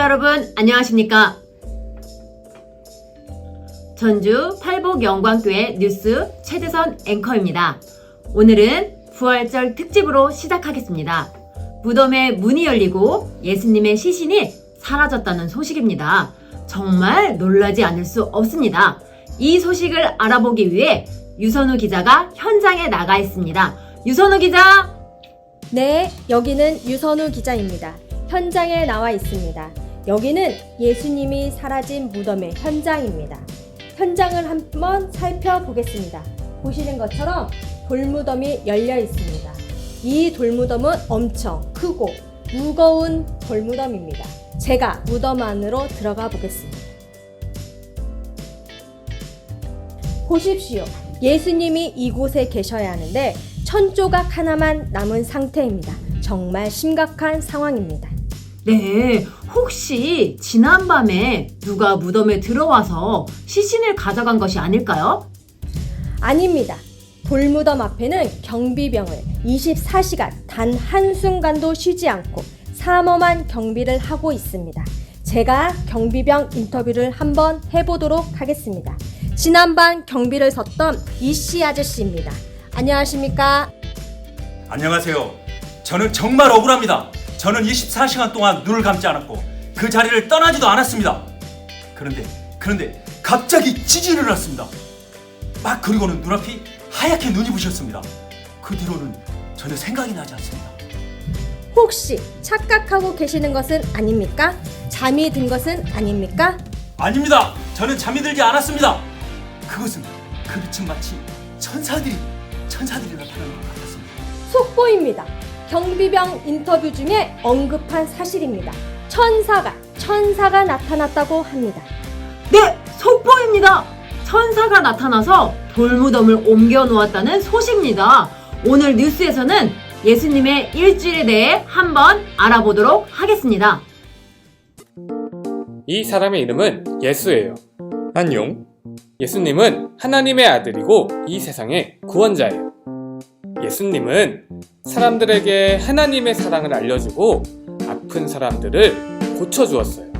여러분, 안녕하십니까? 전주 팔복 영광교회 뉴스 최대선 앵커입니다. 오늘은 부활절 특집으로 시작하겠습니다. 무덤에 문이 열리고 예수님의 시신이 사라졌다는 소식입니다. 정말 놀라지 않을 수 없습니다. 이 소식을 알아보기 위해 유선우 기자가 현장에 나가 있습니다. 유선우 기자! 네, 여기는 유선우 기자입니다. 현장에 나와 있습니다. 여기는 예수님이 사라진 무덤의 현장입니다. 현장을 한번 살펴보겠습니다. 보시는 것처럼 돌무덤이 열려 있습니다. 이 돌무덤은 엄청 크고 무거운 돌무덤입니다. 제가 무덤 안으로 들어가 보겠습니다. 보십시오. 예수님이 이곳에 계셔야 하는데 천 조각 하나만 남은 상태입니다. 정말 심각한 상황입니다. 네, 혹시 지난밤에 누가 무덤에 들어와서 시신을 가져간 것이 아닐까요? 아닙니다. 돌무덤 앞에는 경비병을 24시간 단 한순간도 쉬지 않고 삼엄한 경비를 하고 있습니다. 제가 경비병 인터뷰를 한번 해보도록 하겠습니다. 지난밤 경비를 섰던 이씨 아저씨입니다. 안녕하십니까? 안녕하세요. 저는 정말 억울합니다. 저는 24시간 동안 눈을 감지 않았고 그 자리를 떠나지도 않았습니다. 그런데 그런데 갑자기 지진을 났습니다. 막 그리고는 눈앞이 하얗게 눈이 부셨습니다. 그 뒤로는 전혀 생각이 나지 않습니다. 혹시 착각하고 계시는 것은 아닙니까? 잠이 든 것은 아닙니까? 아닙니다. 저는 잠이 들지 않았습니다. 그것은 그 빛은 마치 천사들이 천사들이 나타나는 것 같았습니다. 속보입니다. 경비병 인터뷰 중에 언급한 사실입니다. 천사가 천사가 나타났다고 합니다. 네, 속보입니다. 천사가 나타나서 돌무덤을 옮겨 놓았다는 소식입니다. 오늘 뉴스에서는 예수님의 일주일에 대해 한번 알아보도록 하겠습니다. 이 사람의 이름은 예수예요. 안녕. 예수님은 하나님의 아들이고 이 세상의 구원자예요. 예수님은 사람들에게 하나님의 사랑을 알려주고 아픈 사람들을 고쳐주었어요.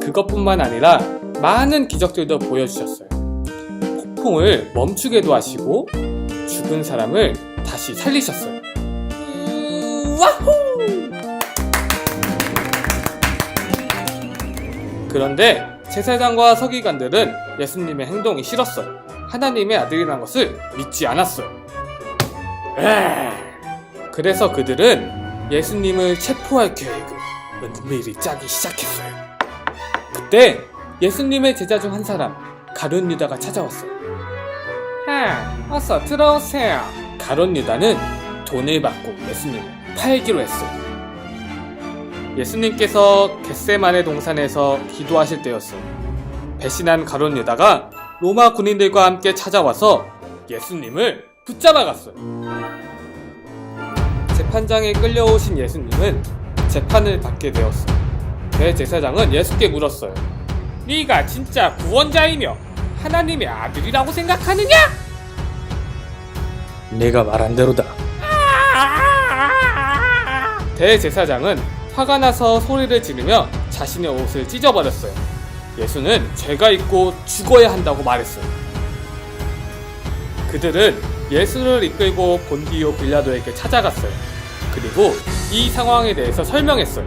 그것뿐만 아니라 많은 기적들도 보여주셨어요. 폭풍을 멈추게도 하시고 죽은 사람을 다시 살리셨어요. 음, 와호! 그런데 제사장과 서기관들은 예수님의 행동이 싫었어요. 하나님의 아들이라는 것을 믿지 않았어요. 그래서 그들은 예수님을 체포할 계획을 은밀히 짜기 시작했어요. 그때 예수님의 제자 중 한 사람 가룟 유다가 찾아왔어요. 아, 어서 들어오세요. 가룟 유다는 돈을 받고 예수님을 팔기로 했어요. 예수님께서 겟세만의 동산에서 기도하실 때였어요. 배신한 가론 유다가 로마 군인들과 함께 찾아와서 예수님을 붙잡아갔어요. 재판장에 끌려오신 예수님은 재판을 받게 되었어요. 대제사장은 예수께 물었어요. 네가 진짜 구원자이며 하나님의 아들이라고 생각하느냐? 내가 말한 대로다. 대제사장은 화가 나서 소리를 지르며 자신의 옷을 찢어버렸어요. 예수는 죄가 있고 죽어야 한다고 말했어요. 그들은 예수를 이끌고 본디오 빌라도에게 찾아갔어요. 그리고 이 상황에 대해서 설명했어요.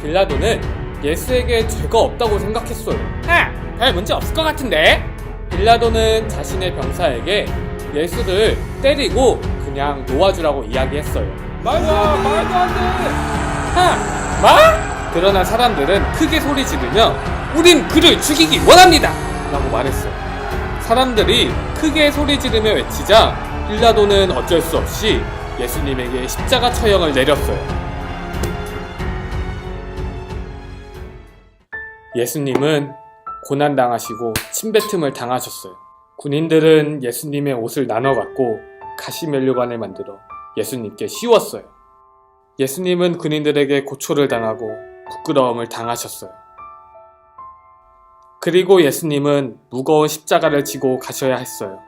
빌라도는 예수에게 죄가 없다고 생각했어요. 아, 별 문제 없을 것 같은데? 빌라도는 자신의 병사에게 예수를 때리고 그냥 놓아주라고 이야기했어요. 말도, 말도 안 돼! 하! 뭐? 그러나 사람들은 크게 소리 지르며 우린 그를 죽이기 원합니다! 라고 말했어요. 사람들이 크게 소리 지르며 외치자 빌라도는 어쩔 수 없이 예수님에게 십자가 처형을 내렸어요. 예수님은 고난당하시고 침뱉음을 당하셨어요. 군인들은 예수님의 옷을 나눠 갖고 가시면류관을 만들어 예수님께 씌웠어요. 예수님은 군인들에게 고초를 당하고 부끄러움을 당하셨어요. 그리고 예수님은 무거운 십자가를 지고 가셔야 했어요.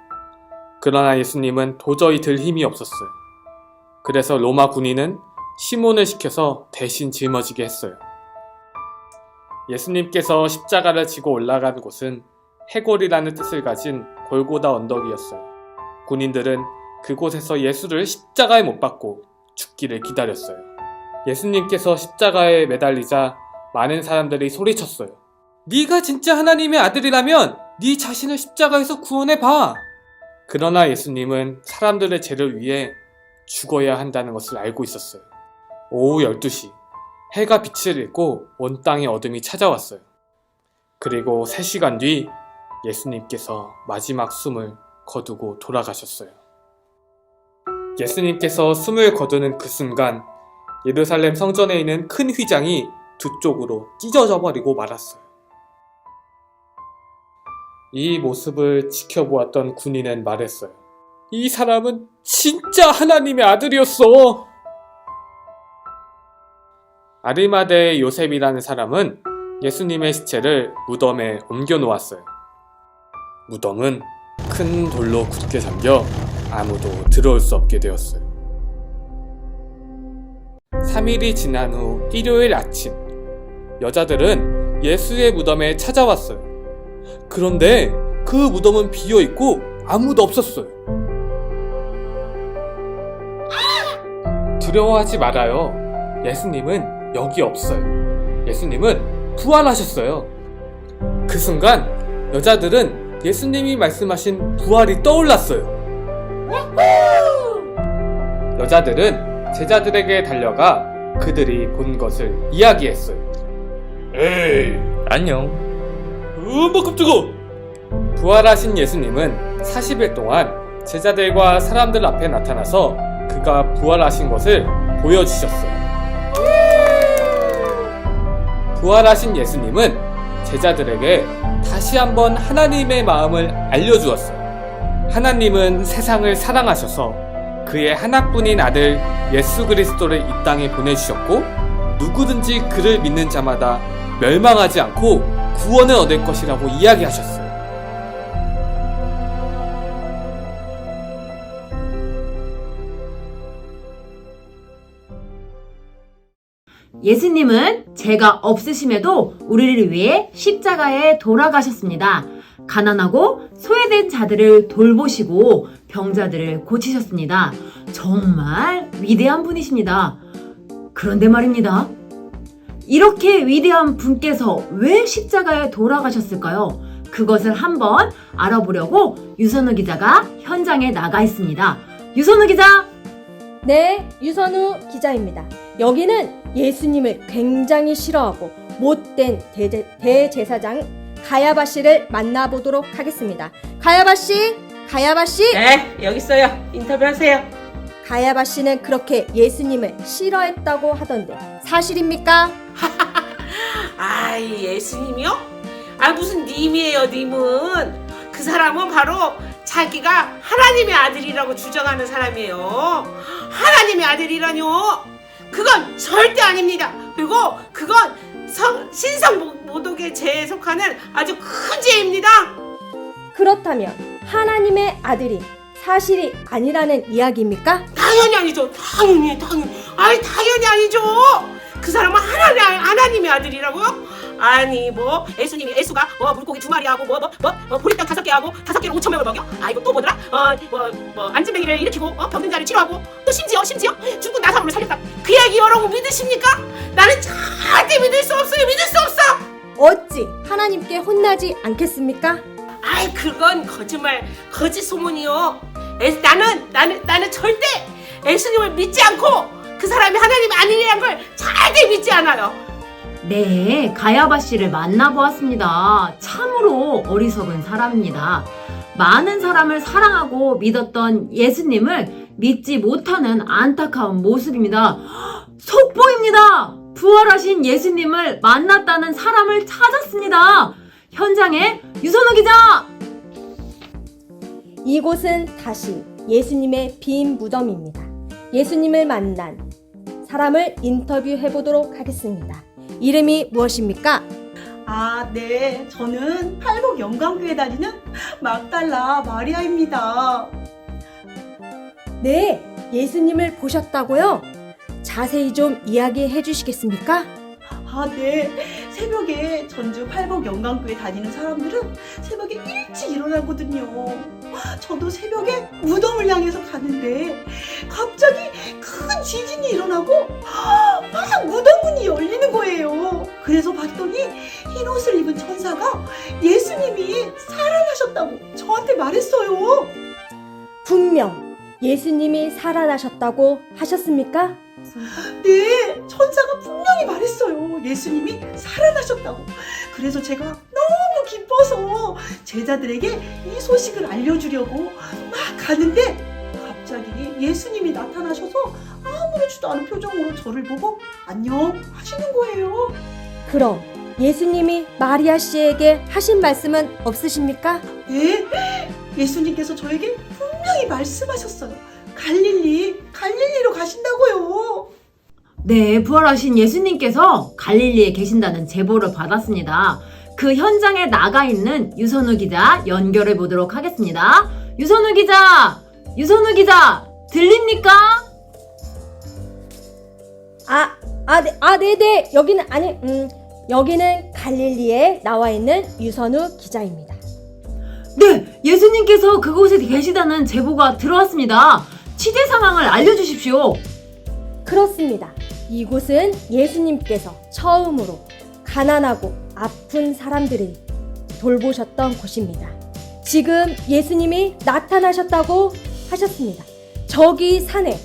그러나 예수님은 도저히 들 힘이 없었어요. 그래서 로마 군인은 시몬을 시켜서 대신 짊어지게 했어요. 예수님께서 십자가를 지고 올라간 곳은 해골이라는 뜻을 가진 골고다 언덕이었어요. 군인들은 그곳에서 예수를 십자가에 못 박고 죽기를 기다렸어요. 예수님께서 십자가에 매달리자 많은 사람들이 소리쳤어요. 네가 진짜 하나님의 아들이라면 네 자신을 십자가에서 구원해 봐. 그러나 예수님은 사람들의 죄를 위해 죽어야 한다는 것을 알고 있었어요. 오후 12시 해가 빛을 잃고 온 땅에 어둠이 찾아왔어요. 그리고 3시간 뒤 예수님께서 마지막 숨을 거두고 돌아가셨어요. 예수님께서 숨을 거두는 그 순간 예루살렘 성전에 있는 큰 휘장이 두 쪽으로 찢어져 버리고 말았어요. 이 모습을 지켜보았던 군인은 말했어요. 이 사람은 진짜 하나님의 아들이었어! 아리마대의 요셉이라는 사람은 예수님의 시체를 무덤에 옮겨 놓았어요. 무덤은 큰 돌로 굳게 잠겨 아무도 들어올 수 없게 되었어요. 3일이 지난 후 일요일 아침, 여자들은 예수의 무덤에 찾아왔어요. 그런데 그 무덤은 비어 있고 아무도 없었어요. 두려워하지 말아요. 예수님은 여기 없어요. 예수님은 부활하셨어요. 그 순간 여자들은 예수님이 말씀하신 부활이 떠올랐어요. 여자들은 제자들에게 달려가 그들이 본 것을 이야기했어요. 에이, 안녕. 엄마 깜짝아! 부활하신 예수님은 40일 동안 제자들과 사람들 앞에 나타나서 그가 부활하신 것을 보여주셨어요. 부활하신 예수님은 제자들에게 다시 한번 하나님의 마음을 알려주었어요. 하나님은 세상을 사랑하셔서 그의 하나뿐인 아들 예수 그리스도를 이 땅에 보내주셨고 누구든지 그를 믿는 자마다 멸망하지 않고 구원을 얻을 것이라고 이야기하셨어요. 예수님은 죄가 없으심에도 우리를 위해 십자가에 돌아가셨습니다. 가난하고 소외된 자들을 돌보시고 병자들을 고치셨습니다. 정말 위대한 분이십니다. 그런데 말입니다. 이렇게 위대한 분께서 왜 십자가에 돌아가셨을까요? 그것을 한번 알아보려고 유선우 기자가 현장에 나가 있습니다. 유선우 기자! 네, 유선우 기자입니다. 여기는 예수님을 굉장히 싫어하고 못된 대제, 대제사장 가야바 씨를 만나보도록 하겠습니다. 가야바 씨, 가야바 씨, 네, 여기 있어요. 인터뷰하세요. 가야바 씨는 그렇게 예수님을 싫어했다고 하던데 사실입니까? 아, 이 예수님이요? 아, 무슨 님이에요, 님은. 그 사람은 바로 자기가 하나님의 아들이라고 주장하는 사람이에요. 하나님의 아들이라뇨. 그건 절대 아닙니다. 그리고 그건 성, 신성 모독의 죄에 속하는 아주 큰 죄입니다. 그렇다면 하나님의 아들이 사실이 아니라는 이야기입니까? 당연히 아니죠. 당연히, 당연히. 아니, 당연히 아니죠. 그 사람은 하나님, 하나님의 아들이라고요? 아니, 뭐, 예수님이, 예수가, 뭐, 물고기 두 마리 하고, 뭐, 뭐, 뭐, 뭐 보리떡 다섯 개 하고, 다섯 개로 오천 명을 먹여? 아, 이거 또 뭐더라? 어, 뭐, 뭐, 안진뱅이를 일으키고, 어, 병든 자를 치료하고, 또 심지어, 심지어, 죽은 나사로를 살렸다. 그 얘기 여러분 믿으십니까? 나는 절대 믿을 수 없어요. 믿을 수 없어! 어찌 하나님께 혼나지 않겠습니까? 아이, 그건 거짓말, 거짓 소문이요. 에, 나는, 나는, 나는 절대 예수님을 믿지 않고, 그 사람이 하나님 아니라는 걸 절대 믿지 않아요. 네, 가야바 씨를 만나보았습니다. 참으로 어리석은 사람입니다. 많은 사람을 사랑하고 믿었던 예수님을 믿지 못하는 안타까운 모습입니다. 속보입니다! 부활하신 예수님을 만났다는 사람을 찾았습니다. 현장에 유선우 기자! 이곳은 다시 예수님의 빈 무덤입니다. 예수님을 만난 사람을 인터뷰해 보도록 하겠습니다. 이름이 무엇입니까? 아, 네. 저는 팔복 영광교회 다니는 막달라 마리아입니다. 네, 예수님을 보셨다고요? 자세히 좀 이야기해 주시겠습니까? 아, 네. 새벽에 전주 팔복 영광교회 다니는 사람들은 새벽에 일찍 일어나거든요. 저도 새벽에 무덤을 향해서 가는데 갑자기 큰 지진이 일어나고 막 무덤 문이 열리는 거예요. 그래서 봤더니 흰 옷을 입은 천사가 예수님이 살아나셨다고 저한테 말했어요. 분명 예수님이 살아나셨다고 하셨습니까? 네, 천사가 분명히 말했어요. 예수님이 살아나셨다고. 그래서 제가 너무 기뻐서 제자들에게 이 소식을 알려주려고 막 가는데 갑자기 예수님이 나타나셔서 아무렇지도 않은 표정으로 저를 보고 안녕 하시는 거예요. 그럼 예수님이 마리아 씨에게 하신 말씀은 없으십니까? 네, 예수님께서 저에게 분명히 말씀하셨어요. 갈릴리, 갈릴리로 가신다고요. 네, 부활하신 예수님께서 갈릴리에 계신다는 제보를 받았습니다. 그 현장에 나가 있는 유선우 기자 연결해 보도록 하겠습니다. 유선우 기자! 유선우 기자! 들립니까? 아, 아, 네, 아, 네네. 여기는, 아니, 음, 여기는 갈릴리에 나와 있는 유선우 기자입니다. 네, 예수님께서 그곳에 계시다는 제보가 들어왔습니다. 취재 상황을 알려주십시오. 그렇습니다. 이곳은 예수님께서 처음으로 가난하고 아픈 사람들을 돌보셨던 곳입니다. 지금 예수님이 나타나셨다고 하셨습니다. 저기 산에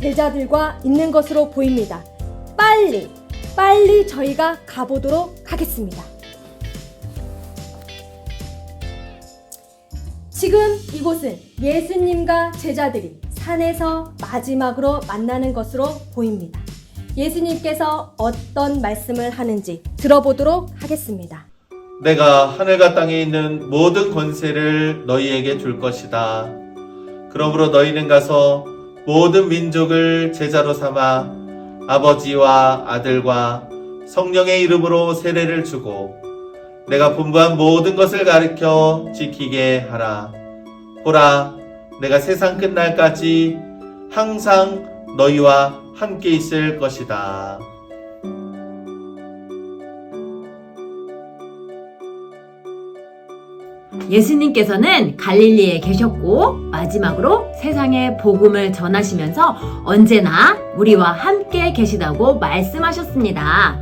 제자들과 있는 것으로 보입니다. 빨리, 빨리 저희가 가보도록 하겠습니다. 지금 이곳은 예수님과 제자들이 산에서 마지막으로 만나는 것으로 보입니다. 예수님께서 어떤 말씀을 하는지 들어보도록 하겠습니다. 내가 하늘과 땅에 있는 모든 권세를 너희에게 줄 것이다. 그러므로 너희는 가서 모든 민족을 제자로 삼아 아버지와 아들과 성령의 이름으로 세례를 주고 내가 분부한 모든 것을 가르쳐 지키게 하라. 보라, 내가 세상 끝날까지 항상 너희와 함께 있을 것이다. 예수님께서는 갈릴리에 계셨고 마지막으로 세상에 복음을 전하시면서 언제나 우리와 함께 계시다고 말씀하셨습니다.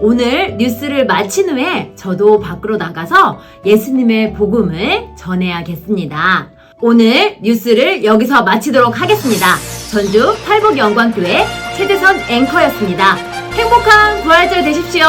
오늘 뉴스를 마친 후에 저도 밖으로 나가서 예수님의 복음을 전해야겠습니다. 오늘 뉴스를 여기서 마치도록 하겠습니다. 전주 팔복영광교회 최대선 앵커였습니다. 행복한 부활절 되십시오.